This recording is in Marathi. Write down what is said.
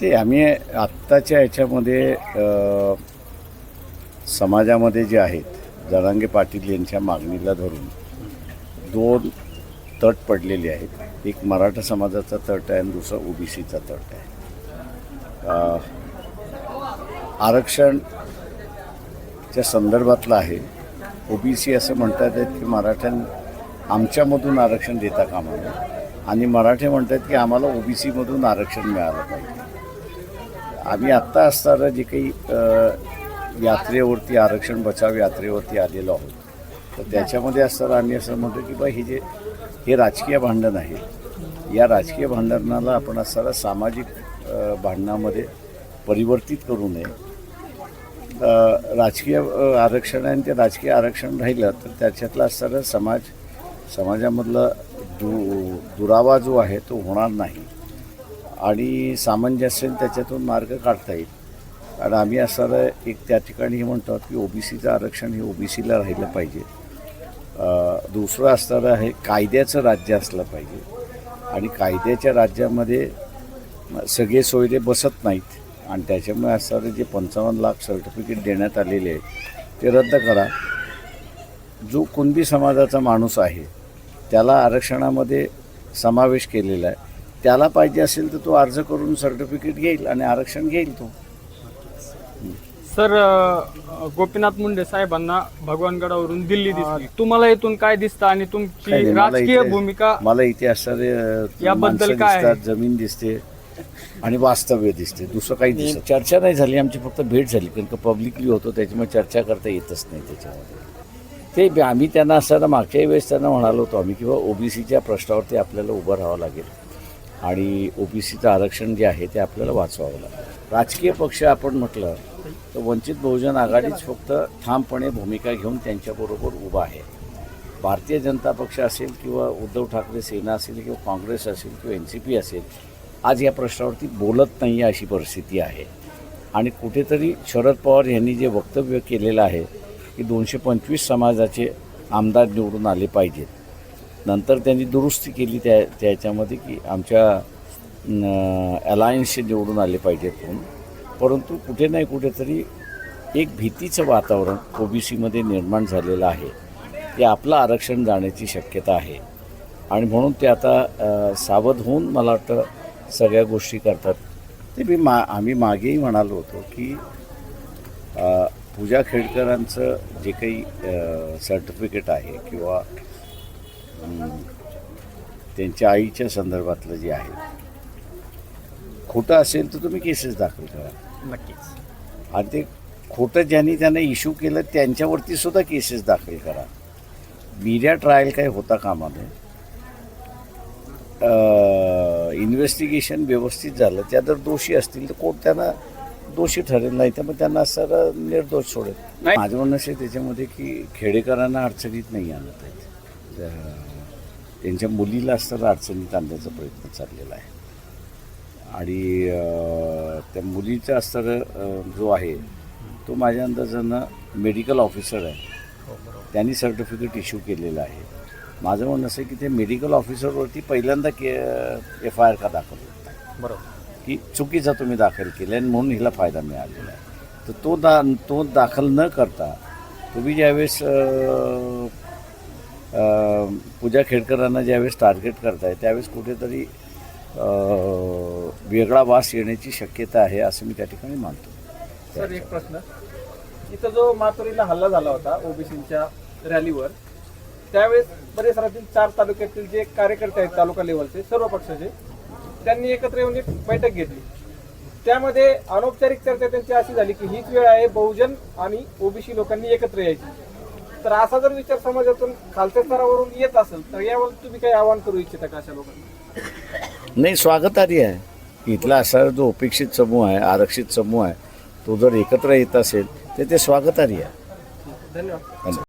ते आम्ही आत्ताच्या याच्यामध्ये समाजामध्ये जे आहेत जरांगे पाटील यांच्या मागणीला धरून दोन तट पडलेले आहेत. एक मराठा समाजाचा तट आहे आणि दुसरा ओबीसीचा तट आहे. आरक्षणच्या संदर्भातलं आहे. ओबीसी असं म्हणतात आहेत की मराठ्यां आमच्यामधून आरक्षण देता कामा नये. आणि मराठे म्हणतात की आम्हाला ओबीसीमधून आरक्षण मिळालं पाहिजे. आम्ही आत्ता असताना जे काही यात्रेवरती आरक्षण बचाव यात्रेवरती आलेलो आहोत. तर त्याच्यामध्ये असताना आम्ही असं म्हणतो की बा हे जे हे राजकीय भांडण आहे. या राजकीय भांडणाला आपण असताना सामाजिक भांडणामध्ये परिवर्तित करू नये. राजकीय आरक्षण आहे आणि ते राजकीय आरक्षण राहिलं तर त्याच्यातला असताना समाज समाजामधला दु दुरावा जो आहे तो होणार नाही. आणि सामंजस्याने त्याच्यातून मार्ग काढता येईल. कारण आम्ही असणारं एक त्या ठिकाणी हे म्हणतो की ओबीसीचं आरक्षण हे ओबीसीला राहिलं पाहिजे. दुसरं असणारं आहे कायद्याचं राज्य असलं पाहिजे. आणि कायद्याच्या राज्यामध्ये सगळे सोयरे बसत नाहीत. आणि त्याच्यामुळे असणारे जे पंचावन्न लाख सर्टिफिकेट देण्यात आलेले आहे ते रद्द करा. जो कुणबी समाजाचा माणूस आहे त्याला आरक्षणामध्ये समावेश केलेला आहे. त्याला पाहिजे असेल तर तो अर्ज करून सर्टिफिकेट घेईल आणि आरक्षण घेईल तो. सर अ, गोपीनाथ मुंडे साहेबांना भगवानगडावरून दिल्ली दिसली. तुम्हाला इथून काय दिसतं आणि काही तुमची नाही, मला राजकीय इथे- भूमिका मला इथे असणारे अ, याबद्दल माणसं काय? दिसतात जमीन दिसते आणि वास्तव्य दिसते. दुसरं काही दिसत चर्चा नाही झाली आमची फक्त भेट झाली कारण का पब्लिकली होतो त्याच्यामुळे चर्चा करता येतच नाही त्याच्यामध्ये. ते बी- आम्ही त्यांना असताना मागच्याही वेळेस त्यांना म्हणालो होतो आम्ही किंवा ओबीसीच्या प्रश्नावरती आपल्याला उभं राहावं लागेल. आणि ओबीसीचं आरक्षण जे आहे ते आपल्याला वाचवावं लागतं. राजकीय पक्ष आपण म्हटलं तर वंचित बहुजन आघाडीच फक्त ठामपणे भूमिका घेऊन त्यांच्याबरोबर उभा आहे. भारतीय जनता पक्ष असेल किंवा उद्धव ठाकरे सेना असेल किंवा काँग्रेस असेल किंवा एन सी पी असेल आज या प्रश्नावरती बोलत नाही आहे अशी परिस्थिती आहे. आणि कुठेतरी शरद पवार यांनी जे वक्तव्य केलेलं आहे की दोनशे पंचवीस समाजाचे आमदार निवडून आले पाहिजेत. नंतर त्यांनी दुरुस्ती केली त्या त्याच्यामध्ये की आमच्या अलायन्सचे निवडून आले पाहिजेत म्हणून. परंतु कुठे नाही कुठेतरी एक भीतीचं वातावरण ओ बी सीमध्ये निर्माण झालेलं आहे. ते आपलं आरक्षण जाण्याची शक्यता आहे. आणि म्हणून ते आता सावध होऊन मला वाटतं सगळ्या गोष्टी करतात. ते मी मा आम्ही मागेही म्हणालो होतो की पूजा खेडकरांचं जे काही सर्टिफिकेट आहे किंवा त्यांच्या आईच्या संदर्भातलं जे आहे खोटं असेल तर तुम्ही केसेस दाखल करा. नक्कीच. आणि ते खोटं ज्यांनी त्यांना इश्यू केलं त्यांच्यावरती सुद्धा केसेस दाखल करा. मीडिया ट्रायल काही होता कामा नये इन्व्हेस्टिगेशन व्यवस्थित झालं. त्या जर दोषी असतील तर कोर्ट त्यांना दोषी ठरेल नाही तर मग त्यांना सर निर्दोष सोडेल. नाही. माझं म्हणणं असं त्याच्यामध्ये की खेडेकरांना अडचणीत नाही आणलं पाहिजे त्या- त्यांच्या मुलीला असताना अडचणीत आणण्याचा प्रयत्न चाललेला आहे. आणि त्या मुलीचा असताना जो आहे तो माझ्या अंदाजानं मेडिकल ऑफिसर आहे. त्यांनी सर्टिफिकेट इश्यू केलेलं आहे. माझं म्हणणं असं की ते मेडिकल ऑफिसरवरती पहिल्यांदा के एफ आय आर का दाखल होत नाही. बरोबर. की चुकीचा तुम्ही दाखल केला आणि म्हणून हिला फायदा मिळालेला आहे. तर तो दा तो दाखल न करता तुम्ही ज्यावेळेस पूजा खेडकरांना ज्यावेळेस टार्गेट करताय त्यावेळेस कुठेतरी वेगळा वास येण्याची शक्यता आहे असं मी त्या ठिकाणी मानतो. सर एक प्रश्न. इथं जो माथुरीला हल्ला झाला होता ओबीसीच्या रॅलीवर त्यावेळेस परिसरातील चार तालुक्यातील जे कार्यकर्ते आहेत तालुका लेवलचे सर्व पक्षाचे त्यांनी एकत्र येऊन एक बैठक घेतली. त्यामध्ये अनौपचारिक चर्चा त्यांची अशी झाली की हीच वेळ आहे बहुजन आणि ओबीसी लोकांनी एकत्र यायची. तर असा जर विचार समाजातून खालच्या स्तरावरून येत असेल तर यावर तुम्ही काही आवाहन करू इच्छिता का अशा लोकांना? नाही स्वागतार्ह आहे. इथला असा जो अपेक्षित समूह आहे आरक्षित समूह आहे तो जर एकत्र येत असेल तर ते स्वागतार्ह आहे. धन्यवाद.